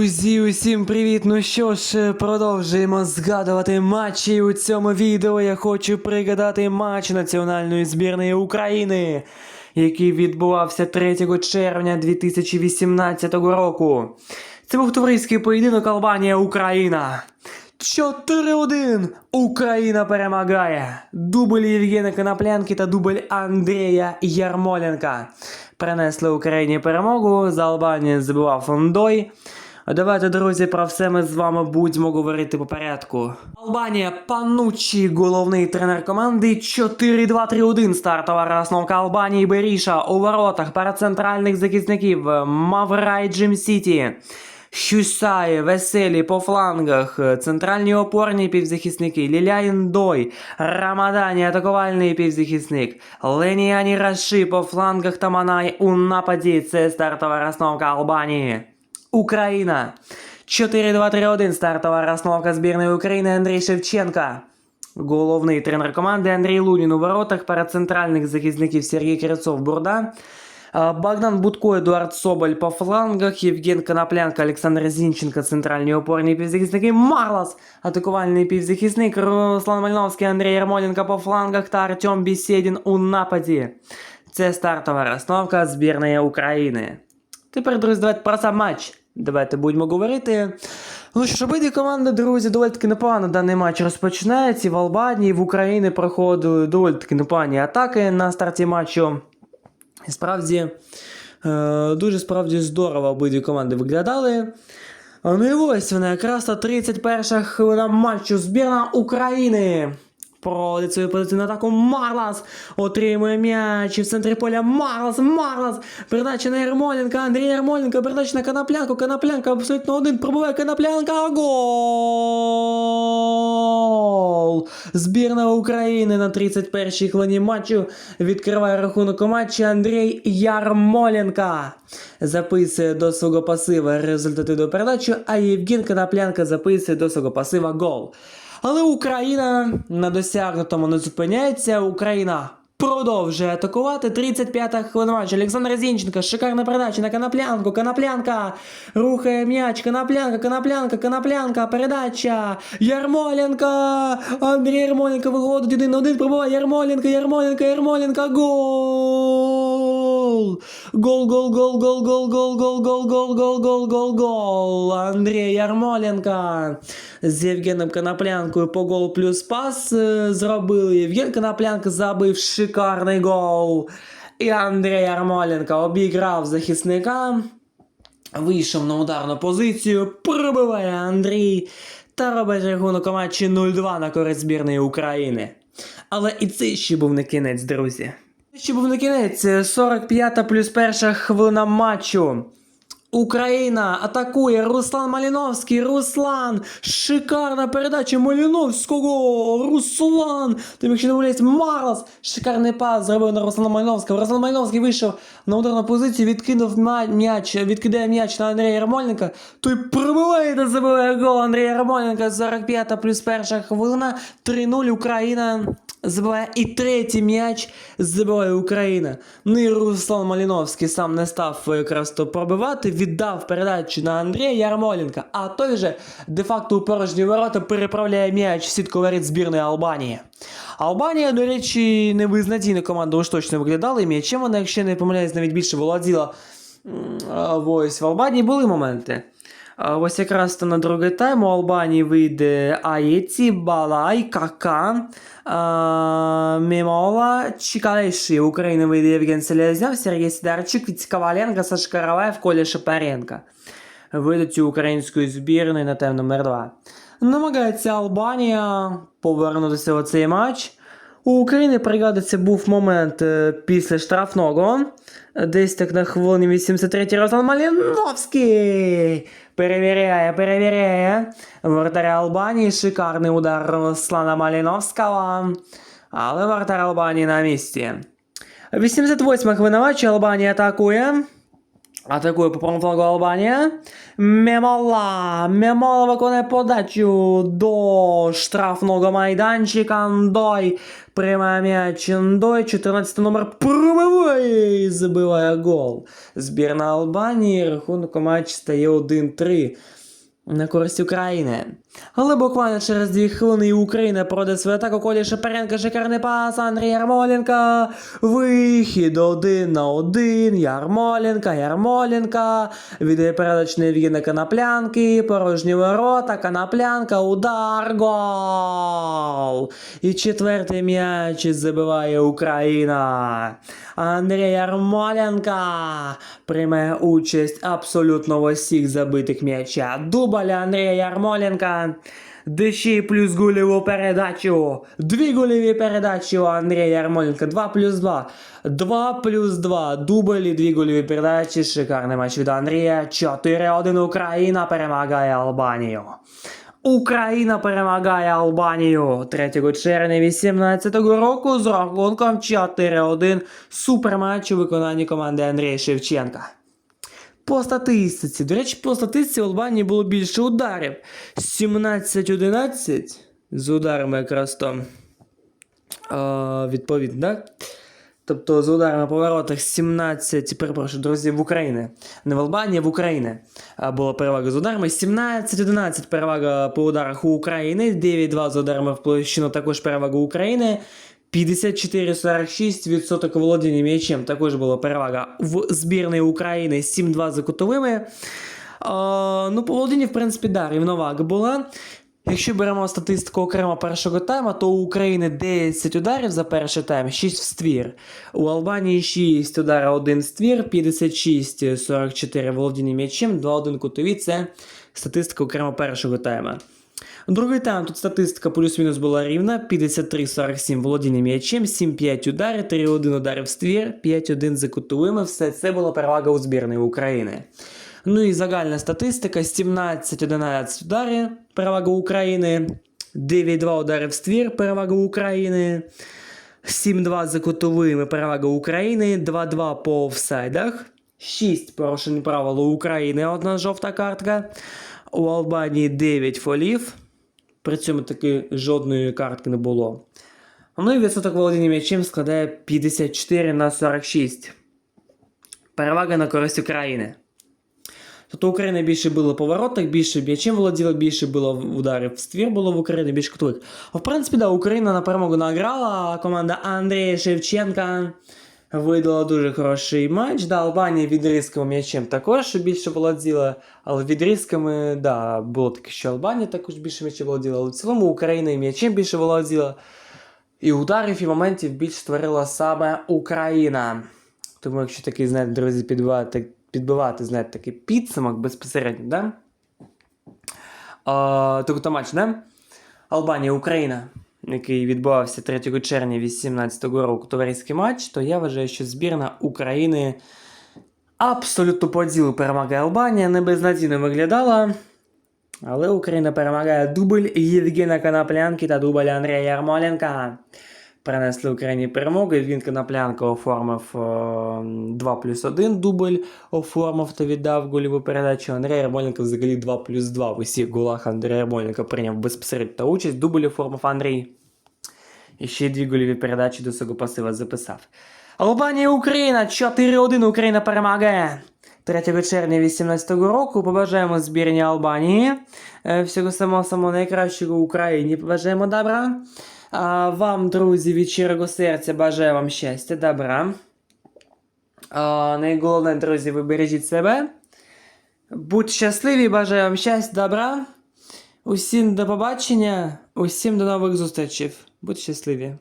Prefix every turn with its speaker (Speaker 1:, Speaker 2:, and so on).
Speaker 1: Друзі, усім привіт! Ну що ж, продовжуємо згадувати матчі. У цьому відео я хочу пригадати матч національної збірної України, який відбувався 3 червня 2018 року. Це був товариський поєдинок Албанія-Україна. 4-1! Україна перемагає! Дубль Євгена Коноплянки та дубль Андрія Ярмоленка принесли Україні перемогу. За Албанію забивав Фондой. Давайте, друзі, про все ми з вами будемо говорити по порядку. Албанія Пануччі, головний тренер команди. 4-2-3-1 стартова розновка Албанії Беріша у воротах перед центральних захисників Маврай Джим Сіті. Хюсай, Веселі по флангах, центральні опорні півзахисники, Ліляїн Дой, Рамадані атакувальний півзахисник, Леніані Раши по флангах та Манай у нападі. Це стартова розновка Албанії. Україна. 4-2-3-1 стартова розновка збірної України Андрій Шевченка. Головний тренер команди Андрій Лунін у воротах перед центральних захисників Сергій Кирицов Бурда. А, Богдан Будко, Едуард Соболь по флангах, Євген Коноплянка, Олександр Зінченко, центральні опорні півзахисники, Марлас, атакувальний півзахисник, Руслан Мальновський, Андрій Ярмоленко по флангах та Артем Бісєдін у нападі. Це стартова розстановка збірної України. Тепер, друзі, давайте про сам матч. Давайте будемо говорити. Ну що ж, обидві команди, друзі, доволі таки непогано даний матч розпочинається. І в Албанії, і в Україні проходили доволі таки непогані атаки на старті матчу. І справді, е, дуже справді здорово обидві команди виглядали. Ну і ось вона якраз та 31 хвилина матчу збірна України. Проводить свою позиційну атаку. Марлас отримує м'яч в центрі поля. Марлас, Марлас, передача на Ярмоленка, Андрій Ярмоленко, передача на Коноплянку, Коноплянка абсолютно один, пробиває Коноплянка, гол! Збірна України на 31-й хвилині матчу відкриває рахунок у матчі. Андрій Ярмоленка. Записує до свого пасива результати до передачі, а Євген Коноплянка записує до свого пасива гол. Але Україна на досягнутому не зупиняється. Україна продовжує атакувати. 35-та хвилина матчу. Олександр Зінченко, шикарна передача на Коноплянку. Коноплянка рухає м'яч. Коноплянка, Коноплянка, Коноплянка, передача. Ярмоленко. Андрій Ярмоленко виходить один на один. Пробиває Ярмоленко, Ярмоленко, Ярмоленко. Гол! Гол, гол, гол, гол, гол, гол, гол, гол, гол, гол, гол, гол, гол. Андрій Ярмоленко з Євгеном Коноплянкою по гол плюс пас е, зробили. Євген Коноплянка забив шикарний гол. І Андрій Ярмоленко обіграв захисника. Вийшов на ударну позицію, пробиває Андрій та робить рахунок матчі 0-2 на користь збірної України. Але і це ще був не кінець, друзі. Ще був на кінець. 45 плюс перша хвилина матчу. Україна атакує Руслан Маліновський. Руслан! Шикарна передача Маліновського! Руслан! Тим якщо не помиляюсь, Марлос! Шикарний пас зробив на Руслана Маліновського. Руслан Маліновський вийшов на ударну позицію, відкинув м'яч, відкидає м'яч на Андрія Ярмоленка. Той пробиває та забиває гол Андрія Ярмоленка. 45 плюс перша хвилина. 3-0 Україна. Забиває і третій м'яч забиває Україна. Ну і Руслан Маліновський сам не став якраз то пробивати, віддав передачу на Андрія Ярмоленка, а той же де-факто у порожні ворота переправляє м'яч в сітку воріт збірної Албанії. Албанія, до речі, невизнатійна команда уж точно виглядала, і м'ячем вона, якщо не помиляюсь, навіть більше володіла. Ось в Албанії були моменти. Ось якраз то на другий тайм у Албанії вийде Аєці, Балай, Кака, Мімола, Чікалеші. України вийде Євген Селезняв, Сергій Сидорчук, Віць Коваленко, Сашка Караваєв, Коля Шапаренко. Вийдуть у української збірної на тем номер 2. Намагається Албанія повернутися у цей матч. У України пригадується був момент е, після штрафного. Десь так на хвилині 83 Руслан Маліновський перевіряє, перевіряє. Вратаря Албанії шикарний удар Руслана Маліновського. Але вратар Албанії на місці. 88 хвилина матчу Албанія атакує. Атакує по правому Албанія. Мемола. Мемола виконує подачу до штрафного майданчика. Ндой приймає м'яч. Ндой, 14 номер промиває. забиває гол. Збірна Албанії. Рахунок матч стає 1-3 на користь України. Але буквально через дві хвилини Україна пройде свою атаку. Колі Шепаренко, шикарний пас, Андрій Ярмоленко. Вихід один на один. Ярмоленко, Ярмоленко. Віддає передач на Коноплянки. Порожні ворота, Коноплянка, удар, гол. І четвертий м'яч забиває Україна. Андрій Ярмоленко приймає участь абсолютно в усіх забитих м'яча. Дубль Андрія Ярмоленка. Дещі плюс гольову передачу. Дві гольові передачі у Андрія Ярмоленка. 2 плюс 2. 2 плюс 2. Дубль і дві гольові передачі. Шикарний матч від Андрія. 4-1 Україна перемагає Албанію. Україна перемагає Албанію 3 червня 2018 року з рахунком 4-1 суперматч у виконанні команди Андрія Шевченка. По статистиці, до речі, по статистиці в Албанії було більше ударів. 17-11 з ударами якраз там. Відповідно, так? Тобто з ударами по воротах 17, перепрошую, друзі, в Україні. Не в Албанії, в Україні була перевага з ударами. 17-11 перевага по ударах у України, 9-2 з ударами в площину, також перевага України. 54-46% володіння м'ячем також була перевага в збірної України 7-2 за кутовими. А, ну, по володінню, в принципі, да, рівновага була. Якщо беремо статистику окремо першого тайма, то у України 10 ударів за перший тайм, 6 в ствір. У Албанії 6 ударів, 1 в ствір, 56-44 володіння м'ячем, 2-1 кутові. Це статистика окремо першого тайма. Другий тайм тут статистика плюс-мінус була рівна: 53-47 володіння м'ячем, 7-5 ударів, 3-1 удари в ствір, 5-1 за кутовими. Все це була перевага у збірної України. Ну і загальна статистика: 17-11 ударів, перевага України, 9-2 удари в ствір, перевага України. 7-2 за кутовими перевага України, 2-2 по офсайдах, 6 порушень правил України, одна жовта картка. У Албанії 9 фолів. При цьому таки жодної картки не було. Ну і відсоток володіння м'ячем складає 54 на 46. Перевага на користь України. Тобто Україна більше було по воротах, більше м'ячем володіла, більше було ударів в ствір було в Україні, більше кутових. В принципі, да, Україна на перемогу награла, а команда Андрія Шевченка видала дуже хороший матч. Да, Албанія відрізками м'ячем також більше володіла, але відрізками, да, було таке, що Албанія також більше м'ячем володіла, але в цілому Україна і м'ячем більше володіла. І ударів, і моментів більше створила саме Україна. Тому, якщо такий, знаєте, друзі, підбивати, підбивати, знаєте, такий підсумок безпосередньо, да? А, тобто матч, да? Албанія, Україна, який відбувався 3 червня 2018 року товариський матч, то я вважаю, що збірна України абсолютно по ділу перемагає Албанія, не безнадійно виглядала. Але Україна перемагає дубль Євгена Коноплянки та дубль Андрія Ярмоленка. Принесли Україні перемогу. Євген Коноплянко оформив е, 2 плюс 1 дубль, оформив та віддав гольову передачу. Андрій Ярмоленко взагалі 2 плюс 2 в усіх голах Андрій Ярмоленко прийняв безпосередньо та участь. Дубль оформив Андрій. І ще дві гольові передачі до свого пасива записав. Албанія Україна 4-1 Україна перемагає. 3 червня 2018 року побажаємо збірні Албанії. Е, Всього самого самого найкращого Україні. Побажаємо добра. А вам, друзі, від щирого серця бажаю вам щастя, добра. А, найголовніше, друзі, ви бережіть себе. Будьте щасливі, бажаю вам щастя, добра. Усім до побачення, усім до нових зустрічей. Будьте щасливі.